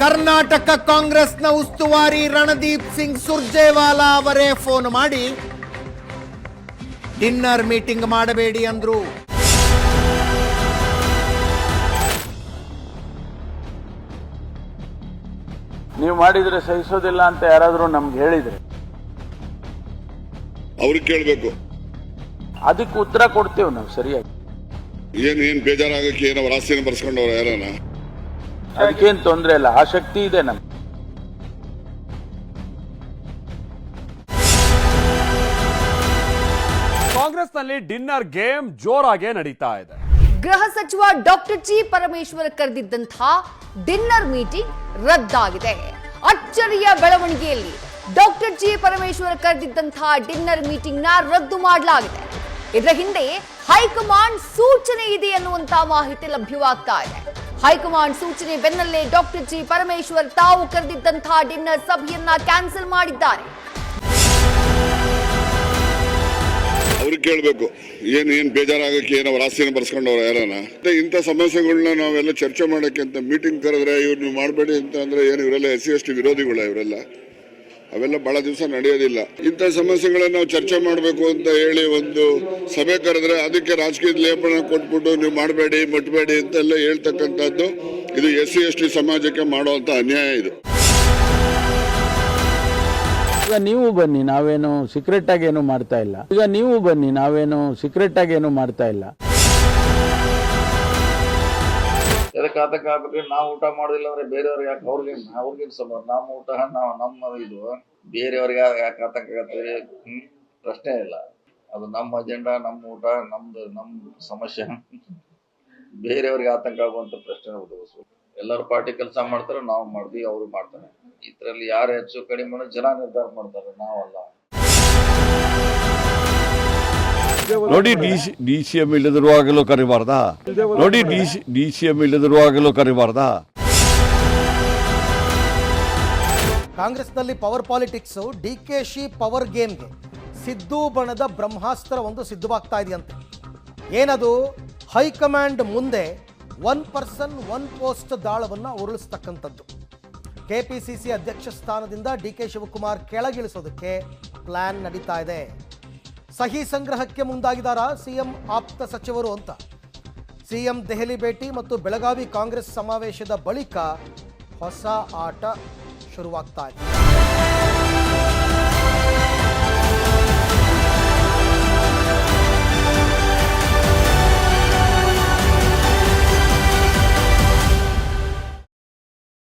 ಕರ್ನಾಟಕ ಕಾಂಗ್ರೆಸ್ನ ಉಸ್ತುವಾರಿ ರಣದೀಪ್ ಸಿಂಗ್ ಸುರ್ಜೇವಾಲಾ ಅವರೇ ಫೋನ್ ಮಾಡಿ ಡಿನ್ನರ್ ಮೀಟಿಂಗ್ ಮಾಡಬೇಡಿ ಅಂದ್ರು. ನೀವು ಮಾಡಿದ್ರೆ ಸಹಿಸೋದಿಲ್ಲ ಅಂತ ಯಾರಾದರೂ ನಮ್ಗೆ ಹೇಳಿದ್ರೆ? ಅವ್ರಿಗೆ ಕೇಳಬೇಕು. ಅದಕ್ಕೆ ಉತ್ತರ ಕೊಡ್ತೇವೆ ನಾವು ಸರಿಯಾಗಿ. ಏನ್ ಏನ್ ಬೇಜಾರಾಗಕ್ಕೆ ಏನೋ ಅವ್ರ ಆಸ್ತಿನ ಬರ್ಸ್ಕೊಂಡವ್ರ ಯಾರನ? ಅದಕ್ಕೇನು ತೊಂದರೆ ಇಲ್ಲ. ಆ ಶಕ್ತಿ ಇದೆ ನಮ್ಗೆ. ಕಾಂಗ್ರೆಸ್ನಲ್ಲಿ ಡಿನ್ನರ್ ಗೇಮ್ ಜೋರಾಗೆ ನಡೀತಾ ಇದೆ. ಗೃಹ ಸಚಿವ ಡಾಕ್ಟರ್ ಜಿ ಪರಮೇಶ್ವರ್ ಕರೆದಿದ್ದಂತಹ ಡಿನ್ನರ್ ಮೀಟಿಂಗ್ ರದ್ದಾಗಿದೆ. ಅಚ್ಚರಿಯ ಬೆಳವಣಿಗೆಯಲ್ಲಿ ಡಾಕ್ಟರ್ ಜಿ ಪರಮೇಶ್ವರ್ ಕರೆದಿದ್ದಂತಹ ಡಿನ್ನರ್ ಮೀಟಿಂಗ್ನ ರದ್ದು ಮಾಡಲಾಗಿದೆ. ಇದರ ಹಿಂದೆ ಹೈಕಮಾಂಡ್ ಸೂಚನೆ ಇದೆ ಅನ್ನುವಂತ ಮಾಹಿತಿ ಲಭ್ಯವಾಗ್ತಾ ಇದೆ. ಹೈಕಮಾಂಡ್ ಸೂಚನೆ ಬೆನ್ನಲ್ಲೇ ಡಾಕ್ಟರ್ ಜಿ ಪರಮೇಶ್ವರ್ ತಾವು ಕರೆದಿದ್ದಂತಹ ಡಿನ್ನರ್ ಸಭೆಯನ್ನ ಕ್ಯಾನ್ಸಲ್ ಮಾಡಿದ್ದಾರೆ. ಅವ್ರಿಗೆ ಕೇಳಬೇಕು. ಏನು, ಏನ್ ಬೇಜಾರಾಗಕ್ಕೆ ಏನೋ ಅವ್ರ ಆಸ್ತಿನ ಬರ್ಸ್ಕೊಂಡವ್ರ ಯಾರನ ಇಂಥ ಸಮಸ್ಯೆಗಳನ್ನ ನಾವೆಲ್ಲ ಚರ್ಚೆ ಮಾಡಕ್ಕೆ ಅಂತ ಮೀಟಿಂಗ್ ಕರೆದ್ರೆ ಇವ್ರು ನೀವು ಮಾಡಬೇಡಿ ಅಂತ ಅಂದ್ರೆ ಏನು, ಇವರೆಲ್ಲ ಎಸ್ ಸಿ ಎಸ್ ಟಿ ವಿರೋಧಿಗಳ ಇವರೆಲ್ಲ? ಅವೆಲ್ಲ ಬಹಳ ದಿವಸ ನಡೆಯೋದಿಲ್ಲ. ಇಂಥ ಸಮಸ್ಯೆಗಳನ್ನ ನಾವು ಚರ್ಚೆ ಮಾಡಬೇಕು ಅಂತ ಹೇಳಿ ಒಂದು ಸಭೆ ಕರೆದ್ರೆ ಅದಕ್ಕೆ ರಾಜಕೀಯದ ಲೇಪನ ಕೊಟ್ಬಿಟ್ಟು ನೀವು ಮಾಡಬೇಡಿ, ಮುಟ್ಬೇಡಿ ಅಂತೆಲ್ಲ ಹೇಳ್ತಕ್ಕಂಥದ್ದು ಇದು ಎಸ್ ಸಿ, ಎಸ್ ಟಿ ಸಮಾಜಕ್ಕೆ ಮಾಡುವಂತ ಅನ್ಯಾಯ ಇದು. ಈಗ ನೀವು ಬನ್ನಿ, ನಾವೇನು ಸೀಕ್ರೆಟ್ ಆಗಿ ಏನು ಮಾಡ್ತಾ ಇಲ್ಲ. ಈಗ ನೀವು ಬನ್ನಿ, ನಾವೇನು ಸೀಕ್ರೆಟ್ ಆಗಿ ಏನು ಮಾಡ್ತಾ ಇಲ್ಲ. ಎದಕ್ಕೆ ಆತಂಕ ಆಗ್ಬೇಕ್ರಿ ನಾವು ಊಟ ಮಾಡೋದಿಲ್ಲ ಅಂದ್ರೆ ಬೇರೆಯವ್ರಿಗೆ ಯಾಕೆ? ಅವ್ರಿಗೆ ಅವ್ರಿಗೇನು ಸಂಬಂಧ ನಮ್ಮ ಊಟ, ನಾವು ನಮ್ಮ ಇದು, ಬೇರೆಯವ್ರಿಗೆ ಯಾಕೆ ಆತಂಕ ಆಗತ್ತೆ ಪ್ರಶ್ನೆ ಇಲ್ಲ. ಅದು ನಮ್ಮ ಅಜೆಂಡಾ ನಮ್ಮ ಊಟ, ನಮ್ದು ನಮ್ಮ ಸಮಸ್ಯೆ. ಬೇರೆಯವ್ರಿಗೆ ಆತಂಕ ಆಗುವಂತ ಪ್ರಶ್ನೆ ಉದ್ಭವಿಸ್ಬೇಕು ಎಲ್ಲರೂ ಪಾರ್ಟಿ ಕೆಲಸ ಮಾಡ್ತಾರೆ, ನಾವು ಮಾಡ್ತೀವಿ, ಅವರು ಮಾಡ್ತಾರೆ. ಇದ್ರಲ್ಲಿ ಯಾರು ಹೆಚ್ಚು ಕಡಿಮೆ ಜನ ನಿರ್ಧಾರ ಮಾಡ್ತಾರೆ, ನಾವಲ್ಲ. ನೋಡಿ D C D C M ಇಲ್ಲದಿರುವಾಗಲೂ ಕರಿಬಾರ್ದಾ. ನೋಡಿ D C D C M ಇಲ್ಲದಿರುವಾಗಲೂ ಕರಿಬಾರ್ದಾ. ಕಾಂಗ್ರೆಸ್ನಲ್ಲಿ power politics D K Shi power ಗೇಮ್ಗೆ Siddu ಬಣದ ಬ್ರಹ್ಮಾಸ್ತ್ರ ಒಂದು ಸಿದ್ಧವಾಗ್ತಾ ಇದೆಯಂತೆ. ಏನದು? ಹೈಕಮಾಂಡ್ ಮುಂದೆ ಒನ್ ಪರ್ಸನ್, ಒನ್ ಪೋಸ್ಟ್ ದಾಳವನ್ನು ಉರುಳಿಸ್ತಕ್ಕಂಥದ್ದು. ಕೆ ಪಿ ಸಿ ಸಿ ಅಧ್ಯಕ್ಷ ಸ್ಥಾನದಿಂದ ಡಿ ಕೆ ಶಿವಕುಮಾರ್ ಕೆಳಗಿಳಿಸೋದಕ್ಕೆ ಪ್ಲ್ಯಾನ್ ನಡೀತಾ ಇದೆ. ಸಹಿ ಸಂಗ್ರಹಕ್ಕೆ ಮುಂದಾಗಿದ್ದಾರಾ ಸಿಎಂ ಆಪ್ತ ಸಚಿವರು ಅಂತ? ಸಿಎಂ ದೆಹಲಿ ಭೇಟಿ ಮತ್ತು ಬೆಳಗಾವಿ ಕಾಂಗ್ರೆಸ್ ಸಮಾವೇಶದ ಬಳಿಕ ಹೊಸ ಆಟ ಶುರುವಾಗ್ತಾ ಇದೆ.